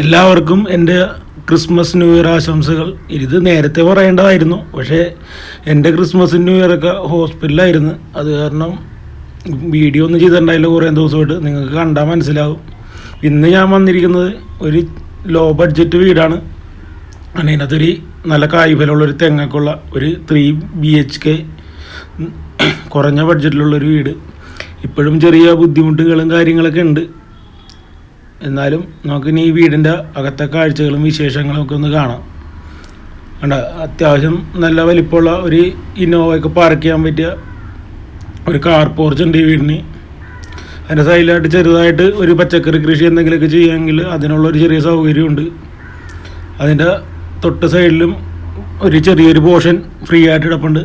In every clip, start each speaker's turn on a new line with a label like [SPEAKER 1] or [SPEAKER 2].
[SPEAKER 1] എല്ലാവർക്കും എന്റെ Christmas new year ആശംസകൾ. ഇത് നേരത്തെ പറയേണ്ടതായിരുന്നു. പക്ഷേ എന്റെ ക്രിസ്മസ് ന്യൂ ഇയറൊക്കെ ഹോസ്പിറ്റലായിരുന്നു അത് കാരണം വീഡിയോ ഒന്നും ചെയ്തിട്ടുണ്ടായില്ല കുറേ ദിവസമായിട്ട്. നിങ്ങൾക്ക് കണ്ടാൽ മനസ്സിലാവും. ഇന്ന് ഞാൻ വന്നിരിക്കുന്നത് ഒരു ലോ ബഡ്ജറ്റ് വീടാണ്. അതിനകത്തൊരു നല്ല കായ്ഫലമുള്ളൊരു തെങ്ങൊക്കെയുള്ള ഒരു ത്രീ ബി എച്ച് കെ കുറഞ്ഞ ബഡ്ജറ്റിലുള്ളൊരു വീട്. ഇപ്പോഴും ചെറിയ ബുദ്ധിമുട്ടുകളും കാര്യങ്ങളൊക്കെ ഉണ്ട്. എന്നാലും നമുക്കിനി ഈ വീടിന്റെ അകത്തെ കാഴ്ചകളും വിശേഷങ്ങളും ഒക്കെ ഒന്ന് കാണാം. കണ്ട അത്യാവശ്യം നല്ല വലിപ്പമുള്ള ഒരു ഇന്നോവയൊക്കെ പാർക്ക് ചെയ്യാൻ പറ്റിയ ഒരു കാർ പോർച്ച് ഉണ്ട് ഈ വീടിന്. അതിന്റെ സൈഡിലായിട്ട് ചെറുതായിട്ട് ഒരു പച്ചക്കറി കൃഷി എന്തെങ്കിലുമൊക്കെ ചെയ്യാമെങ്കിൽ അതിനുള്ളൊരു ചെറിയ സൗകര്യമുണ്ട്. അതിന്റെ തൊട്ട് സൈഡിലും ഒരു ചെറിയൊരു പോർഷൻ ഫ്രീ ആയിട്ട് കിടപ്പുണ്ട്.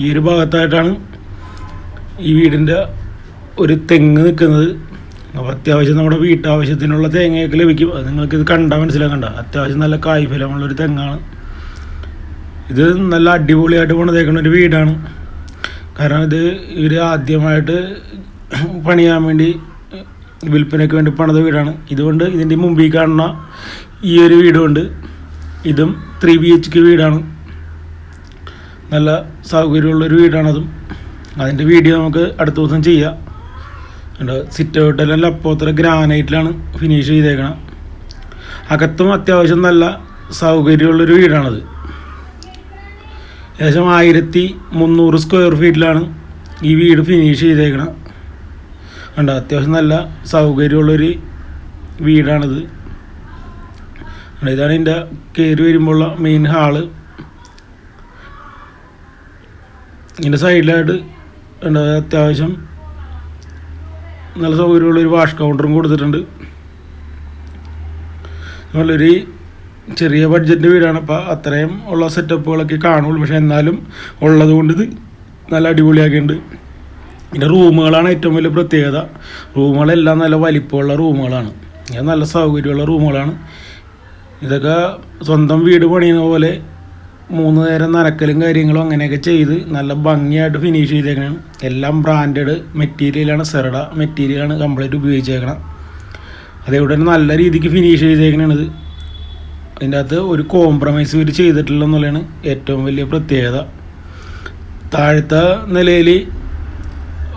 [SPEAKER 1] ഈ ഒരു ഭാഗത്തായിട്ടാണ് ഈ വീടിന്റെ ഒരു തെങ്ങ് നിൽക്കുന്നത്. അപ്പോൾ അത്യാവശ്യം നമ്മുടെ വീട്ടാവശ്യത്തിനുള്ള തേങ്ങയൊക്കെ ലഭിക്കും. അത് നിങ്ങൾക്ക് ഇത് കണ്ടാൽ മനസ്സിലാക്കണ്ട അത്യാവശ്യം നല്ല കായ്ഫലമുള്ളൊരു തെങ്ങാണ്. ഇത് നല്ല അടിപൊളിയായിട്ട് പണിതേക്കുന്ന ഒരു വീടാണ്. കാരണം ഇത് ഇവർ ആദ്യമായിട്ട് പണിയാൻ വേണ്ടി വിൽപ്പനയ്ക്ക് വേണ്ടി പണിത വീടാണ്. ഇതുകൊണ്ട് ഇതിന്റെ മുമ്പിൽ കാണുന്ന ഈ ഒരു വീടുമുണ്ട് ഇതും ത്രീ ബി എച്ച് കെ വീടാണ്. നല്ല സൗകര്യമുള്ളൊരു വീടാണതും. അതിന്റെ വീഡിയോ നമുക്ക് അടുത്ത ദിവസം ചെയ്യാം. സിറ്റ് ഔട്ടിലല്ല അപ്പോത്ര ഗ്രാനൈറ്റിലാണ് ഫിനിഷ് ചെയ്തേക്കണം. അകത്തും അത്യാവശ്യം നല്ല സൗകര്യമുള്ളൊരു വീടാണത്. ഏകദേശം ആയിരത്തി മുന്നൂറ് സ്ക്വയർ ഫീറ്റിലാണ് ഈ വീട് ഫിനിഷ് ചെയ്തേക്കണം. കണ്ടോ അത്യാവശ്യം നല്ല സൗകര്യമുള്ളൊരു വീടാണിത്. ഇതാണ് എന്റെ കയറി വരുമ്പോഴുള്ള മെയിൻ ഹാൾ ഇതിന്റെ സൈഡിലായിട്ട് ഉണ്ട് അത്യാവശ്യം നല്ല സൗകര്യമുള്ള ഒരു വാഷ് കൗണ്ടറും കൊടുത്തിട്ടുണ്ട്. നല്ലൊരു ചെറിയ ബഡ്ജറ്റ് വീടാണ്. അപ്പോൾ അത്രയും ഉള്ള സെറ്റപ്പുകളൊക്കെ കാണുള്ളൂ. പക്ഷേ എന്നാലും ഉള്ളത് കൊണ്ട് ഇത് നല്ല അടിപൊളിയാക്കിയിട്ടുണ്ട്. പിന്നെ റൂമുകളാണ് ഏറ്റവും വലിയ പ്രത്യേകത. റൂമുകളെല്ലാം നല്ല വലിപ്പമുള്ള റൂമുകളാണ്. നല്ല സൗകര്യമുള്ള റൂമുകളാണ്. ഇതൊക്കെ സ്വന്തം വീട് പണിയുന്ന പോലെ മൂന്ന് നേരം നനക്കലും കാര്യങ്ങളും അങ്ങനെയൊക്കെ ചെയ്ത് നല്ല ഭംഗിയായിട്ട് ഫിനിഷ് ചെയ്തേക്കണം. എല്ലാം ബ്രാൻഡഡ് മെറ്റീരിയലാണ് സെറഡ മെറ്റീരിയലാണ് കംപ്ലീറ്റ് ഉപയോഗിച്ചേക്കണം. അതേപോലെ തന്നെ നല്ല രീതിക്ക് ഫിനിഷ് ചെയ്തേക്കണത്. അതിന്റെ അകത്ത് ഒരു കോംപ്രമൈസ് ഇവർ ചെയ്തിട്ടില്ല എന്നുള്ളതാണ് ഏറ്റവും വലിയ പ്രത്യേകത. താഴത്തെ നിലയിൽ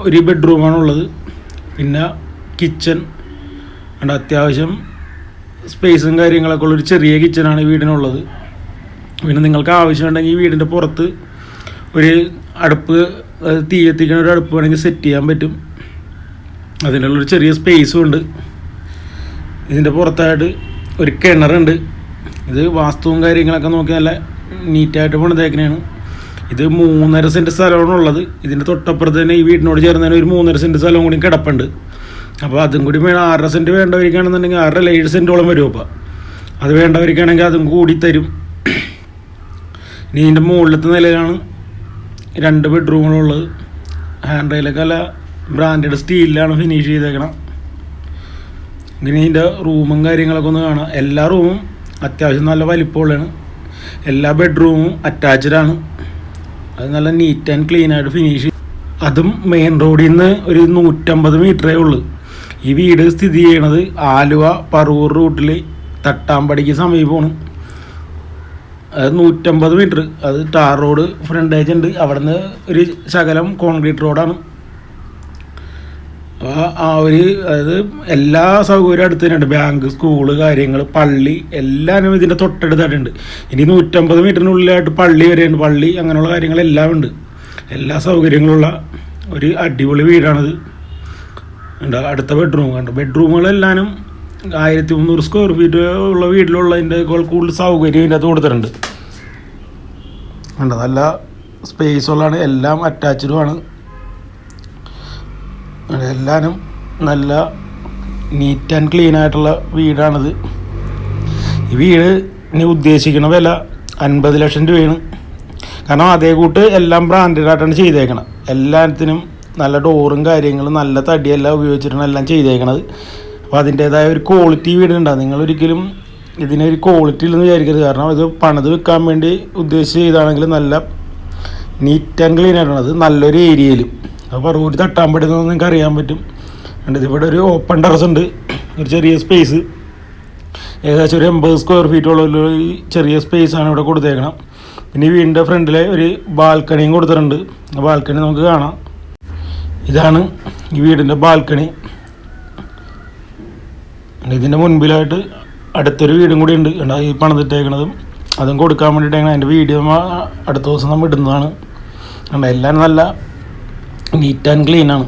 [SPEAKER 1] ഒരു ബെഡ്റൂമാണ് ഉള്ളത്. പിന്നെ കിച്ചൺ അത്യാവശ്യം സ്പേസും കാര്യങ്ങളൊക്കെ ഉള്ളൊരു ചെറിയ കിച്ചണാണ് വീടിനുള്ളത്. പിന്നെ നിങ്ങൾക്ക് ആവശ്യമുണ്ടെങ്കിൽ ഈ വീടിന്റെ പുറത്ത് ഒരു അടുപ്പ് തീ എത്തിക്കുന്ന ഒരു അടുപ്പ് വേണമെങ്കിൽ സെറ്റ് ചെയ്യാൻ പറ്റും. അതിനുള്ളൊരു ചെറിയ സ്പേസും ഉണ്ട്. ഇതിന്റെ പുറത്തായിട്ട് ഒരു കിണറുണ്ട്. ഇത് വാസ്തുവും കാര്യങ്ങളൊക്കെ നോക്കി നല്ല നീറ്റായിട്ട് പണിതേക്കണയാണ് ഇത് മൂന്നര സെന്റ് സ്ഥലമാണ് ഉള്ളത്. ഇതിന്റെ തൊട്ടപ്പുറത്ത് തന്നെ ഈ വീടിനോട് ചേർന്ന് തന്നെ ഒരു മൂന്നര സെന്റ് സ്ഥലവും കൂടി കിടപ്പുണ്ട്. അപ്പോൾ അതും കൂടി വേണം. ആറര സെന്റ് വേണ്ടവർക്കാണെന്നുണ്ടെങ്കിൽ ആറര ഏഴ് സെന്റോളം വരും അപ്പോൾ. അത് വേണ്ടവർക്കാണെങ്കിൽ അതും കൂടി തരും. ഇനി ഇതിന്റെ മുകളിലത്തെ നിലയിലാണ് രണ്ട് ബെഡ്റൂമുകളുള്ളത് ഹാൻഡ് റെയിലൊക്കെ അല്ല ബ്രാൻഡഡ് സ്റ്റീലിലാണ് ഫിനിഷ് ചെയ്തേക്കണം. ഇങ്ങനെ ഇതിന്റെ റൂമും കാര്യങ്ങളൊക്കെ ഒന്ന് കാണാം. എല്ലാ റൂമും അത്യാവശ്യം നല്ല വലിപ്പമുള്ളതാണ്. എല്ലാ ബെഡ്റൂമും അറ്റാച്ച്ഡ് ആണ്. അത് നല്ല നീറ്റ് ആൻഡ് ക്ലീൻ ആയിട്ട് ഫിനിഷ് അതും മെയിൻ റോഡിൽ നിന്ന് ഒരു നൂറ്റമ്പത് മീറ്ററേ ഉള്ളൂ. ഈ വീട് സ്ഥിതി ചെയ്യണത് ആലുവ പറവൂർ റൂട്ടിൽ തട്ടാമ്പടിക്ക് സമീപമാണ്. അത് നൂറ്റമ്പത് മീറ്റർ. അത് ടാർ റോഡ് ഫ്രണ്ടേജ് ഉണ്ട്. അവിടെ നിന്ന് ഒരു ശകലം കോൺക്രീറ്റ് റോഡാണ് ആ ഒരു അതായത് എല്ലാ സൗകര്യവും അടുത്ത് തന്നെയുണ്ട്. ബാങ്ക് സ്കൂൾ കാര്യങ്ങൾ പള്ളി എല്ലാവരും ഇതിന്റെ തൊട്ടടുത്തായിട്ടുണ്ട്. ഇനി നൂറ്റമ്പത് മീറ്ററിനുള്ളിലായിട്ട് പള്ളി വരെയുണ്ട്. പള്ളി അങ്ങനെയുള്ള കാര്യങ്ങളെല്ലാം ഉണ്ട്. എല്ലാ സൗകര്യങ്ങളുള്ള ഒരു അടിപൊളി വീടാണിത്. ഉണ്ട് അടുത്ത ബെഡ്റൂം കണ്ടു? ബെഡ്റൂമുകളെല്ലാനും ആയിരത്തി മുന്നൂറ് സ്ക്വയർ ഫീറ്റ് ഉള്ള വീട്ടിലുള്ളതിന്റെ കൂടുതൽ സൗകര്യം ഇതിന്റെ അകത്ത് കൊടുത്തിട്ടുണ്ട് നല്ല സ്പേസ് ഉള്ളതാണ് എല്ലാം അറ്റാച്ച്ഡുമാണ് എല്ലാനും നല്ല നീറ്റ് ആൻഡ് ക്ലീൻ ആയിട്ടുള്ള വീടാണിത്. ഈ വീട് ഇനി ഉദ്ദേശിക്കുന്ന വില അൻപത് ലക്ഷം രൂപയാണ്. കാരണം അതേ കൂട്ട് എല്ലാം ബ്രാൻഡഡ് ആയിട്ടാണ് ചെയ്തേക്കണം എല്ലാത്തിനും നല്ല ഡോറും കാര്യങ്ങളും നല്ല തടിയെല്ലാം ഉപയോഗിച്ചിട്ടാണ് എല്ലാം ചെയ്തേക്കണത്. അപ്പോൾ അതിന്റേതായ ഒരു ക്വാളിറ്റി വീടുണ്ടാകും നിങ്ങൾ ഒരിക്കലും ഇതിനൊരു ക്വാളിറ്റി ഇല്ലെന്ന് വിചാരിക്കരുത്. കാരണം ഇത് പണിത് വെക്കാൻ വേണ്ടി ഉദ്ദേശിച്ച് ചെയ്താണെങ്കിൽ നല്ല നീറ്റ് ആൻഡ് ക്ലീൻ ആയിട്ടാണ്. അത് നല്ലൊരു ഏരിയയിലും അപ്പോൾ റോഡ് തട്ടാൻ പറ്റുന്നതെന്ന് നിങ്ങൾക്ക് അറിയാൻ പറ്റും. ഉണ്ട് ഇതിവിടെ ഒരു ഓപ്പൺ ടെറസ് ഉണ്ട്. ഒരു ചെറിയ സ്പേസ് ഏകദേശം ഒരു എൺപത് സ്ക്വയർ ഫീറ്റ് ഉള്ള ഒരു ചെറിയ സ്പേസ് ആണ് ഇവിടെ കൊടുത്തേക്കണം പിന്നെ വീടിന്റെ ഫ്രണ്ടിലെ ഒരു ബാൽക്കണിയും കൊടുത്തിട്ടുണ്ട്. ബാൽക്കണി നമുക്ക് കാണാം. ഇതാണ് ഈ വീടിന്റെ ബാൽക്കണി ഇതിന്റെ മുൻപിലായിട്ട് അടുത്തൊരു വീടും കൂടി ഉണ്ട്. ഈ പണിതിട്ടേക്കണതും അതും കൊടുക്കാൻ വേണ്ടിയിട്ടാണ് അതിന്റെ വീഡിയോ അടുത്ത ദിവസം നമ്മൾ ഇടുന്നതാണ്. എല്ലാം നല്ല നീറ്റ് ആൻഡ് ക്ലീനാണ്